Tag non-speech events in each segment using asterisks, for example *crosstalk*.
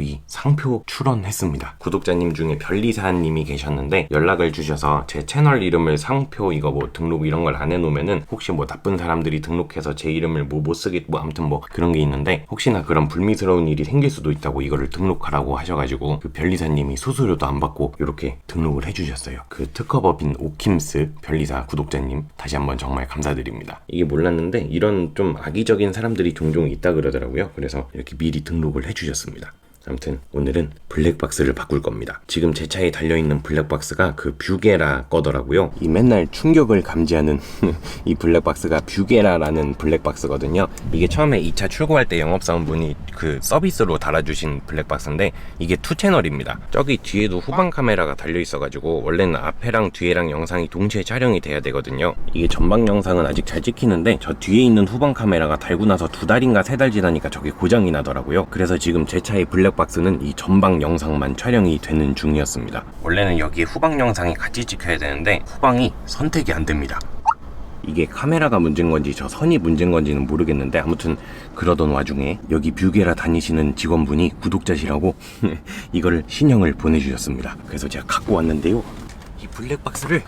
저희 상표 출원했습니다. 구독자님 중에 별리사님이 계셨는데 연락을 주셔서 제 채널 이름을 상표 이거 뭐 등록 이런 걸 안 해놓으면은 혹시 뭐 나쁜 사람들이 등록해서 제 이름을 뭐 못 쓰게 뭐 아무튼 뭐 그런 게 있는데 혹시나 그런 불미스러운 일이 생길 수도 있다고 이거를 등록하라고 하셔가지고 그 별리사님이 수수료도 안 받고 이렇게 등록을 해주셨어요. 그 특허법인 오킴스 별리사 구독자님 다시 한번 정말 감사드립니다. 이게 몰랐는데 이런 좀 악의적인 사람들이 종종 있다 그러더라고요. 그래서 이렇게 미리 등록을 해주셨습니다. 아무튼 오늘은 블랙박스를 바꿀 겁니다. 지금 제 차에 달려있는 블랙박스가 그 뷰게라 거더라고요. 이 맨날 충격을 감지하는 *laughs* 이 블랙박스가 뷰게라라는 블랙박스거든요. 이게 처음에 2차 출고할 때 영업사원분이 그 서비스로 달아주신 블랙박스인데 이게 투 채널입니다. 저기 뒤에도 후방 카메라가 달려있어가지고 원래는 앞에랑 뒤에랑 영상이 동시에 촬영이 돼야 되거든요. 이게 전방 영상은 아직 잘 찍히는데 저 뒤에 있는 후방 카메라가 달고 나서 두 달인가 세 달 지나니까 저게 고장이 나더라고요. 그래서 지금 제 차의 블랙박스 는 이 전방 영상만 촬영이 되는 중이었습니다. 원래는 여기에 후방 영상이 같이 찍혀야 되는데 후방이 선택이 안 됩니다. 이게 카메라가 문제인 건지 저 선이 문제인 건지는 모르겠는데 아무튼 그러던 와중에 여기 뷰게라 다니시는 직원분이 구독자시라고 *laughs* 이거를 신형을 보내주셨습니다. 그래서 제가 갖고 왔는데요. 이 블랙박스를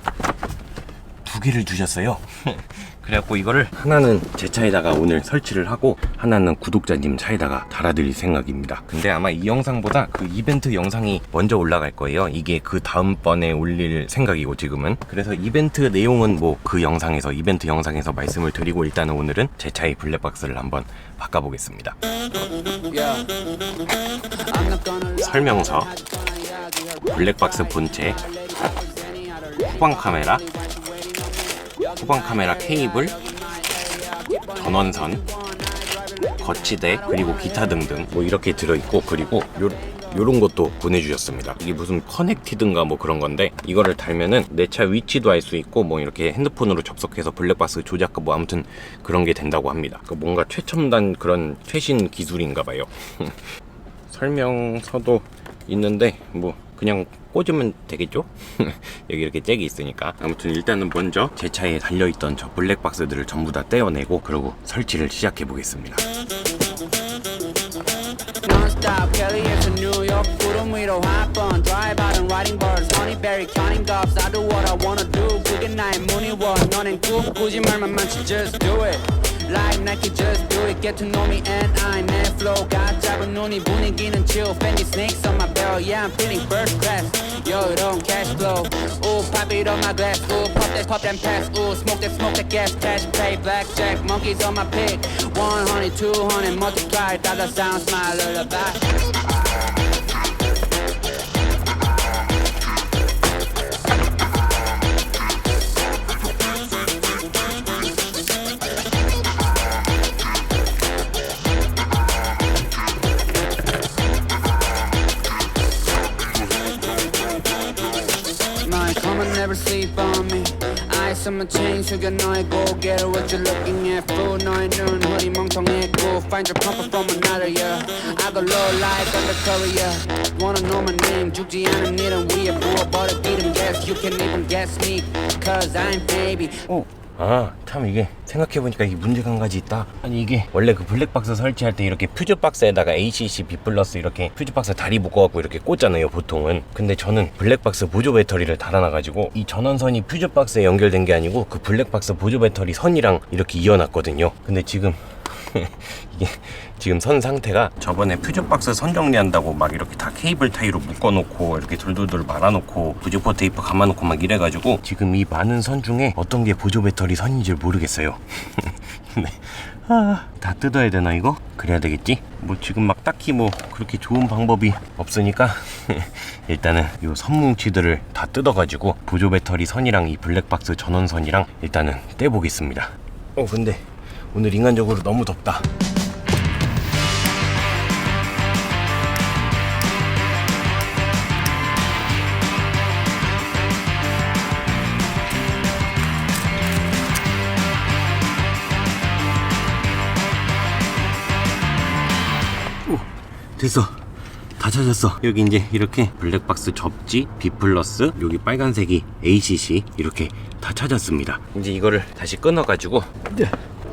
두 개를 주셨어요. *laughs* 그래갖고 이거를 하나는 제 차에다가 오늘 설치를 하고 하나는 구독자님 차에다가 달아드릴 생각입니다. 근데 아마 이 영상보다 그 이벤트 영상이 먼저 올라갈 거예요. 이게 그 다음번에 올릴 생각이고 지금은 그래서 이벤트 내용은 뭐 그 영상에서 이벤트 영상에서 말씀을 드리고 일단은 오늘은 제 차의 블랙박스를 한번 바꿔보겠습니다. 설명서 블랙박스 본체 후방 카메라 후방 카메라 케이블 전원선 거치대 그리고 기타 등등 뭐 이렇게 들어있고 그리고 요 요런 것도 보내주셨습니다. 이게 무슨 커넥티든가 뭐 그런 건데 이거를 달면은 내 차 위치도 알 수 있고 뭐 이렇게 핸드폰으로 접속해서 블랙박스 조작 뭐 아무튼 그런 게 된다고 합니다. 그 뭔가 최첨단 그런 최신 기술인가 봐요. *laughs* 설명서도 있는데 뭐 그냥 꽂으면 되겠죠? 여기 이렇게 잭이 있으니까 아무튼 일단은 먼저 제 차에 달려있던 저 블랙박스들을 전부 다 떼어내고 그러고 설치를 시작해 보겠습니다 Non-stop, Kelly into New York, 구름 위로 hop on, drive out and riding bars, honeyberry, counting gobs. I do what I wanna do, 그게 나의 문의원. 너넨 꿈 꾸지 말만 많지, just do it. Like Nike, just do it. Get to know me and I 내 flow 가 작은 눈이 분위기는 chill. Fendi snakes on my belt, yeah I'm feeling first class. Yo, 이런 cash flow. Ooh, pop it on my glass. Ooh, pop that, pop that pass. Ooh, smoke that, smoke that gas. Cash play, blackjack, monkeys on my pick. 100, 200, multiply. Dollar sound, smile, lullaby. on my chain, 숙여 너의 고개를 what you looking at fool 너의 눈 허리 멍청했고 Find your pumper from another yeah I go low like undercover yeah Wanna know my name 죽지 않은 일은 위에 부어버려 기름 gas You can even guess me Cause I'm baby 오. 아, 참 이게 생각해보니까 이게 문제가 한 가지 있다. 아니 이게 원래 그 블랙박스 설치할 때 이렇게 퓨즈 박스에다가 ACC B 플러스 이렇게 퓨즈 박스 다리 묶어갖고 이렇게 꽂잖아요, 보통은. 근데 저는 블랙박스 보조 배터리를 달아놔가지고 이 전원선이 퓨즈 박스에 연결된 게 아니고 그 블랙박스 보조 배터리 선이랑 이렇게 이어놨거든요. 근데 지금 *laughs* 이게 지금 선 상태가 저번에 퓨즈박스 선 정리한다고 막 이렇게 다 케이블 타이로 묶어놓고 이렇게 돌돌돌 말아놓고 부직포 테이프 감아놓고 막 이래가지고 지금 이 많은 선 중에 어떤 게 보조 배터리 선인지 모르겠어요. *laughs* 네. 아, 다 뜯어야 되나 이거? 그래야 되겠지? 뭐 지금 막 딱히 뭐 그렇게 좋은 방법이 없으니까 *laughs* 일단은 요 선뭉치들을 다 뜯어가지고 보조 배터리 선이랑 이 블랙박스 전원선이랑 일단은 떼보겠습니다. 어 근데 오늘 인간적으로 너무 덥다. 오, 됐어. 다 찾았어. 여기 이제 이렇게 블랙박스 접지, B 플러스, 여기 빨간색이 ACC 이렇게 다 찾았습니다. 이제 이거를 다시 끊어가지고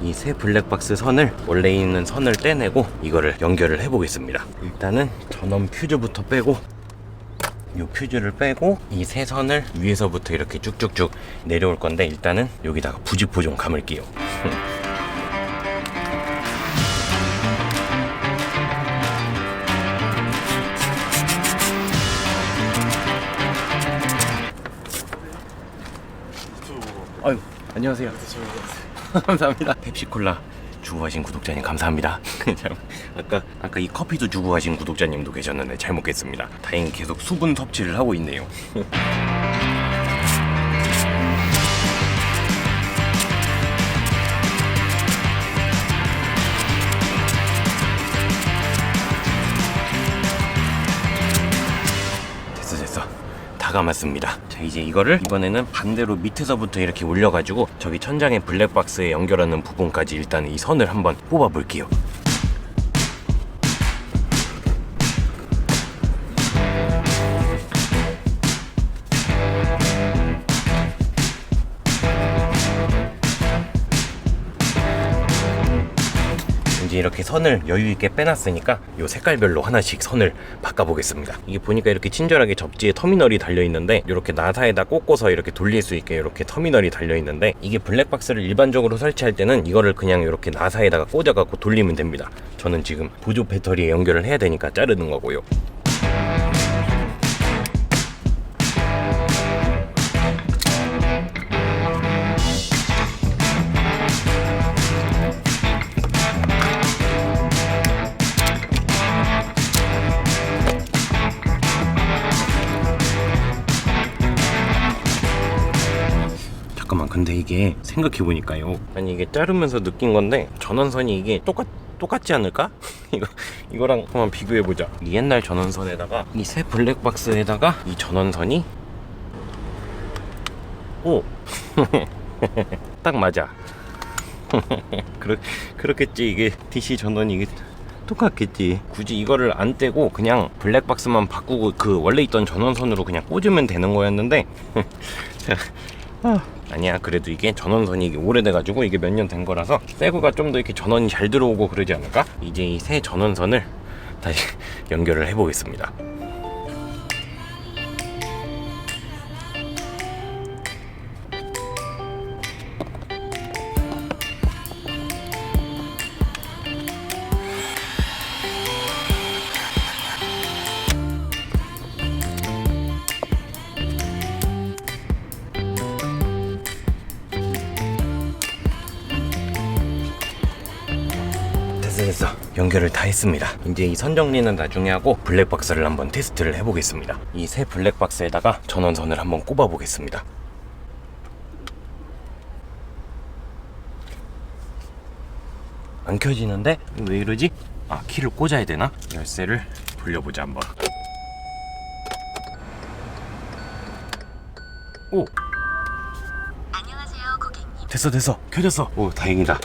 이 새 블랙박스 선을 원래 있는 선을 떼내고 이거를 연결을 해보겠습니다. 일단은 전원 퓨즈부터 빼고 이 퓨즈를 빼고 이 새 선을 위에서부터 이렇게 쭉쭉쭉 내려올 건데 일단은 여기다가 부직포 좀 감을게요. 아유 안녕하세요. *laughs* 감사합니다. 펩시콜라 주고 가신 구독자님 감사합니다. *laughs* 참, 아까 아까 이 커피도 주고 가신 구독자님도 계셨는데 잘 먹겠습니다. 다행히 계속 수분 섭취를 하고 있네요. *laughs* 다 감았습니다. 자 이제 이거를 이번에는 반대로 밑에서부터 이렇게 올려가지고 저기 천장에 블랙박스에 연결하는 부분까지 일단 이 선을 한번 뽑아 볼게요 이렇게 선을 여유 있게 빼놨으니까 요 색깔별로 하나씩 선을 바꿔보겠습니다. 이게 보니까 이렇게 친절하게 접지에 터미널이 달려 있는데 이렇게 나사에다 꽂고서 이렇게 돌릴 수 있게 이렇게 터미널이 달려 있는데 이게 블랙박스를 일반적으로 설치할 때는 이거를 그냥 이렇게 나사에다가 꽂아갖고 돌리면 됩니다. 저는 지금 보조 배터리에 연결을 해야 되니까 자르는 거고요. 근데 이게 생각해보니까요 아니 이게 자르면서 느낀 건데 전원선이 이게 똑같 똑같지 않을까? *laughs* 이거 이거랑 한번 비교해 보자. 이 옛날 전원선에다가 이 새 블랙박스에다가 이 전원선이 오. *laughs* 딱 맞아. *laughs* 그렇 그렇겠지 이게 DC 전원이 이게 똑같겠지. 굳이 이거를 안 떼고 그냥 블랙박스만 바꾸고 그 원래 있던 전원선으로 그냥 꽂으면 되는 거였는데 자, 아, 아니야 그래도 이게 전원선이 오래돼가지고 이게 몇 년 된 거라서 새거가 좀 더 이렇게 전원이 잘 들어오고 그러지 않을까? 이제 이 새 전원선을 다시 *laughs* 연결을 해보겠습니다. 연결을 다 했습니다. 이제 이 선 정리는 나중에 하고 블랙박스를 한번 테스트를 해보겠습니다. 이 새 블랙박스에다가 전원선을 한번 꼽아 보겠습니다. 안 켜지는데? 왜 이러지? 아 키를 꽂아야 되나? 열쇠를 돌려보자 한번. 오! 안녕하세요, 고객님. 됐어 됐어. 켜졌어. 오 다행이다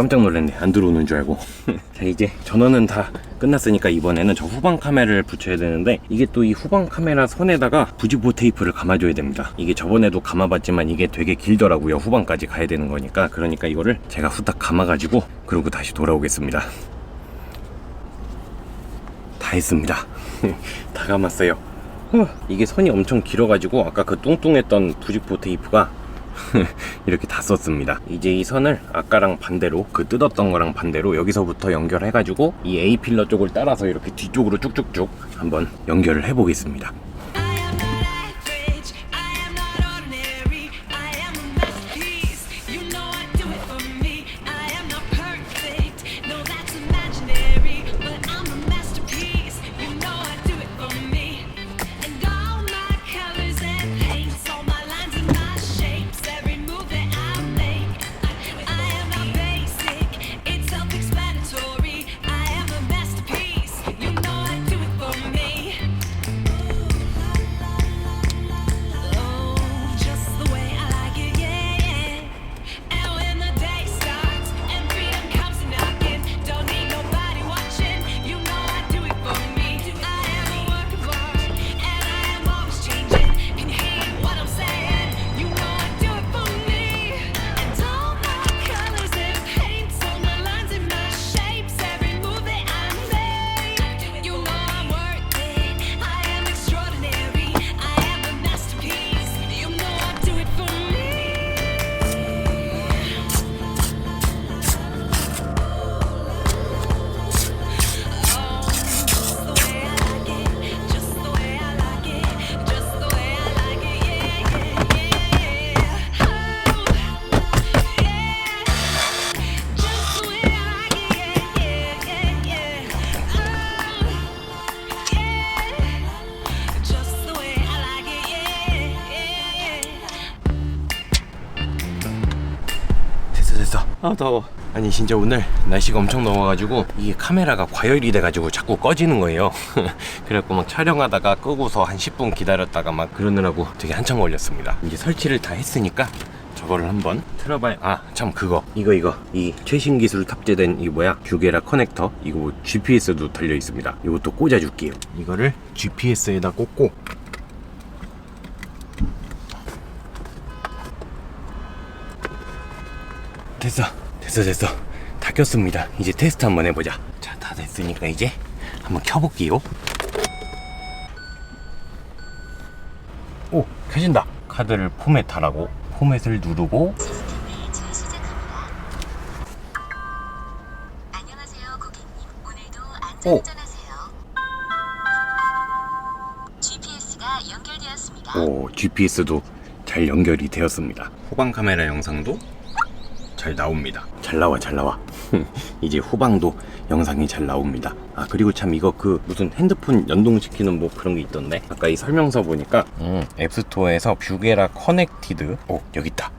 깜짝 놀랐네. 안 들어오는 줄 알고. *laughs* 자 이제? 전원은 다 끝났으니까 이번에는 저 후방 카메라를 붙여야 되는데 이게 또 이 후방 카메라 선에다가 부지보 테이프를 감아줘야 됩니다. 이게 저번에도 감아봤지만 이게 되게 길더라고요. 후방까지 가야 되는 거니까. 그러니까 이거를 제가 후딱 감아가지고 그러고 다시 돌아오겠습니다. 다 했습니다. *laughs* 다 감았어요. 후, 이게 선이 엄청 길어가지고 아까 그 뚱뚱했던 부직포 테이프가 *laughs* 이렇게 다 썼습니다. 이제 이 선을 아까랑 반대로 그 뜯었던 거랑 반대로 여기서부터 연결해 가지고 이 A 필러 쪽을 따라서 이렇게 뒤쪽으로 쭉쭉쭉 한번 연결을 해 보겠습니다. 아 더워. 아니 진짜 오늘 날씨가 엄청 더워가지고 이게 카메라가 과열이 돼가지고 자꾸 꺼지는 거예요. *laughs* 그래갖고 막 촬영하다가 끄고서 한 10분 기다렸다가 막 그러느라고 되게 한참 걸렸습니다. 이제 설치를 다 했으니까 저거를 한번 틀어봐야 아참 그거. 이거 이거. 이 최신 기술 탑재된 이 뭐야? 듀게라 커넥터. 이거 뭐 GPS도 달려 있습니다. 이것도 꽂아줄게요. 이거를 GPS에다 꽂고 됐어 됐어 됐어 다 꼈습니다 이제 테스트 한번 해보자 자 다 됐으니까 이제 한번 켜볼게요 오 켜진다 카드를 포맷하라고 포맷을 누르고 안녕하세요, 고객님. 오늘도 오. 안전운전하세요. GPS가 연결되었습니다. 오 GPS도 잘 연결이 되었습니다 후방 카메라 영상도 잘 나옵니다. 잘 나와 잘 나와. *laughs* 이제 후방도 영상이 잘 나옵니다. 아 그리고 참 이거 그 무슨 핸드폰 연동시키는 뭐 그런 게 있던데? 아까 이 설명서 보니까 음, 앱스토어에서 뷰게라 커넥티드 오 여기 있다.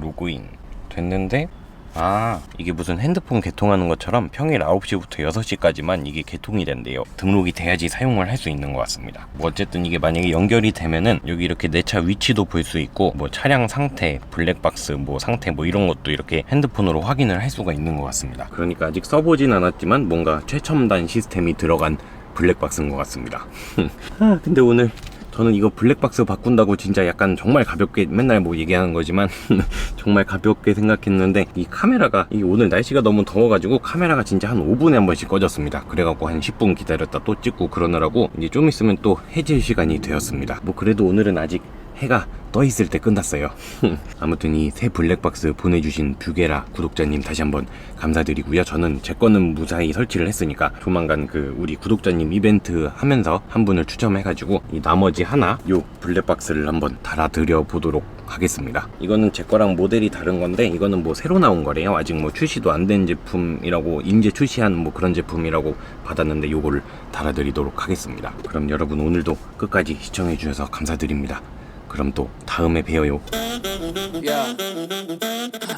로그인 됐는데 아 이게 무슨 핸드폰 개통하는 것처럼 평일 9시부터 6시까지만 이게 개통이 된대요. 등록이 돼야지 사용을 할 수 있는 것 같습니다. 뭐 어쨌든 이게 만약에 연결이 되면은 여기 이렇게 내 차 위치도 볼 수 있고 뭐 차량 상태 블랙박스 뭐 상태 뭐 이런 것도 이렇게 핸드폰으로 확인을 할 수가 있는 것 같습니다. 그러니까 아직 써보진 않았지만 뭔가 최첨단 시스템이 들어간 블랙박스인 것 같습니다. *laughs* 아 근데 오늘 저는 이거 블랙박스 바꾼다고 진짜 약간 정말 가볍게 맨날 뭐 얘기하는 거지만 *laughs* 정말 가볍게 생각했는데 이 카메라가 이 오늘 날씨가 너무 더워가지고 카메라가 진짜 한 5분에 한 번씩 꺼졌습니다. 그래갖고 한 10분 기다렸다 또 찍고 그러느라고 이제 좀 있으면 또 해질 시간이 되었습니다. 뭐 그래도 오늘은 아직 해가 떠 있을 때 끝났어요. *laughs* 아무튼 이 새 블랙박스 보내주신 뷰게라 구독자님 다시 한번 감사드리고요. 저는 제 거는 무사히 설치를 했으니까 조만간 그 우리 구독자님 이벤트 하면서 한 분을 추첨해가지고 이 나머지 하나 요 블랙박스를 한번 달아드려 보도록 하겠습니다. 이거는 제 거랑 모델이 다른 건데 이거는 뭐 새로 나온 거래요. 아직 뭐 출시도 안 된 제품이라고 인제 출시한 뭐 그런 제품이라고 받았는데 요거를 달아드리도록 하겠습니다. 그럼 여러분 오늘도 끝까지 시청해 주셔서 감사드립니다. 그럼 또 다음에 봬요. Yeah.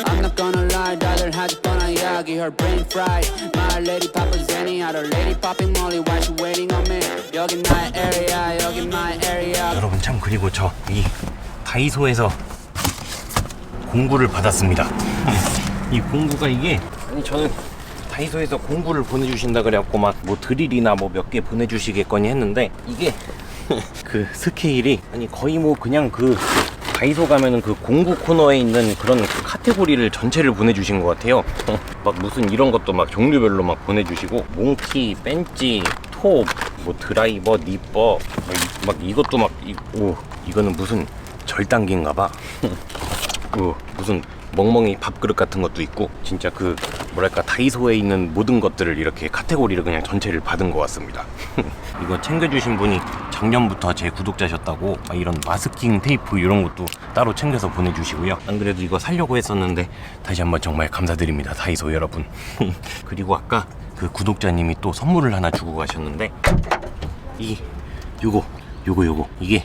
I'm not gonna lie, 다들 하지 뻔한 이야기 her brain fried My lady poppin' Zenny, other lady popping Molly Why she waiting on me? 여긴 my area, 여긴 my area 여러분 참 그리고 저 이 다이소에서 공구를 받았습니다. 이 공구가 이게 아니 저는 다이소에서 공구를 보내주신다 그래갖고 막 뭐 드릴이나 뭐 몇 개 보내주시겠거니 했는데 이게 *laughs* 그 스케일이 아니 거의 뭐 그냥 그 다이소 가면은 그 공구 코너에 있는 그런 그 카테고리를 전체를 보내주신 것 같아요. 어, *laughs* 막 무슨 이런 것도 막 종류별로 막 보내주시고 몽키, 벤치, 톱, 뭐 드라이버, 니퍼, 막, 이- 막 이것도 막 이, 오 이거는 무슨 절단기인가봐. 그 *laughs* 무슨 멍멍이 밥그릇 같은 것도 있고 진짜 그 뭐랄까 다이소에 있는 모든 것들을 이렇게 카테고리를 그냥 전체를 받은 것 같습니다. *laughs* 이거 챙겨주신 분이 작년부터 제 구독자셨다고 막 이런 마스킹 테이프 이런 것도 따로 챙겨서 보내주시고요. 안 그래도 이거 살려고 했었는데 다시 한번 정말 감사드립니다 다이소 여러분. *laughs* 그리고 아까 그 구독자님이 또 선물을 하나 주고 가셨는데 이 요거 요거 요거 이게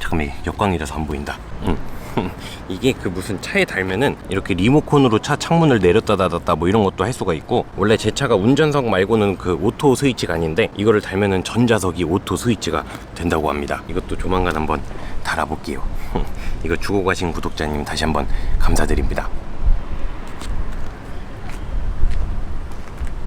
잠깐만 역광이라서 안 보인다. 응. *laughs* 이게 그 무슨 차에 달면은 이렇게 리모컨으로 차 창문을 내렸다 닫았다 뭐 이런 것도 할 수가 있고 원래 제 차가 운전석 말고는 그 오토 스위치가 아닌데 이거를 달면은 전자석이 오토 스위치가 된다고 합니다. 이것도 조만간 한번 달아볼게요. *laughs* 이거 주고 가신 구독자님 다시 한번 감사드립니다.